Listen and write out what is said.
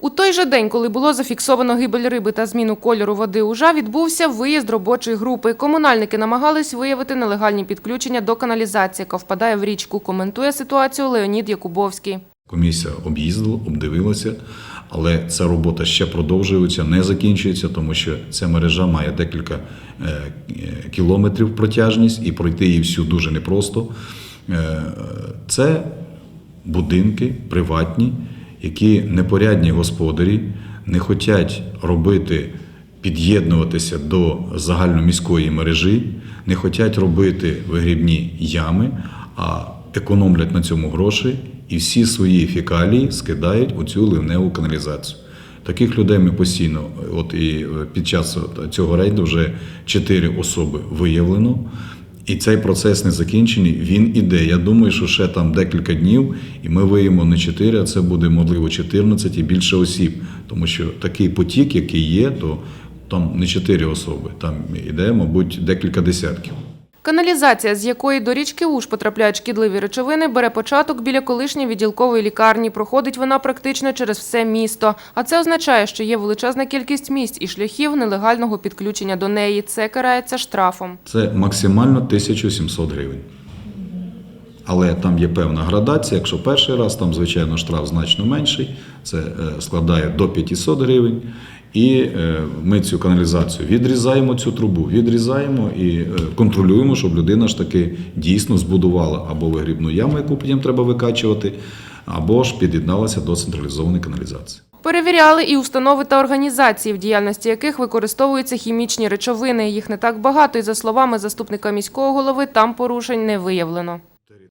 У той же день, коли було зафіксовано гибель риби та зміну кольору води ужа, відбувся виїзд робочої групи. Комунальники намагались виявити нелегальні підключення до каналізації, яка впадає в річку. Коментує ситуацію Леонід Якубовський. Комісія об'їздила, обдивилася, але ця робота ще продовжується, не закінчується, тому що ця мережа має декілька е, е, кілометрів протяжність і пройти її всю дуже непросто. Е, Це будинки приватні, які непорядні господарі не хочуть робити, під'єднуватися до загальноміської мережі, не хочуть робити вигрібні ями, а економлять на цьому гроші і всі свої фекалії скидають у цю ливневу каналізацію. Таких людей ми постійно, от і е, під час цього рейду вже чотири особи виявлено. І цей процес не закінчений, він іде. Я думаю, що ще там декілька днів, і ми виїмо не 4, а це буде можливо 14 і більше осіб. Тому що такий потік, який є, то там не 4 особи, там іде, мабуть, декілька десятків. Каналізація, з якої до річки Уж потрапляють шкідливі речовини, бере початок біля колишньої відділкової лікарні. Проходить вона практично через все місто. А це означає, що є величезна кількість місць і шляхів нелегального підключення до неї. Це карається штрафом. Це максимально 1700 гривень. Але там є певна градація. Якщо перший раз, там, звичайно, штраф значно менший, це е, складає до 500 гривень. І е, ми цю каналізацію відрізаємо, цю трубу відрізаємо і е, контролюємо, щоб людина ж таки дійсно збудувала або вигрібну яму, яку потім треба викачувати, або ж під'єдналася до централізованої каналізації. Перевіряли і установи та організації, в діяльності яких використовуються хімічні речовини. Їх не так багато, і за словами заступника міського голови, там порушень не виявлено.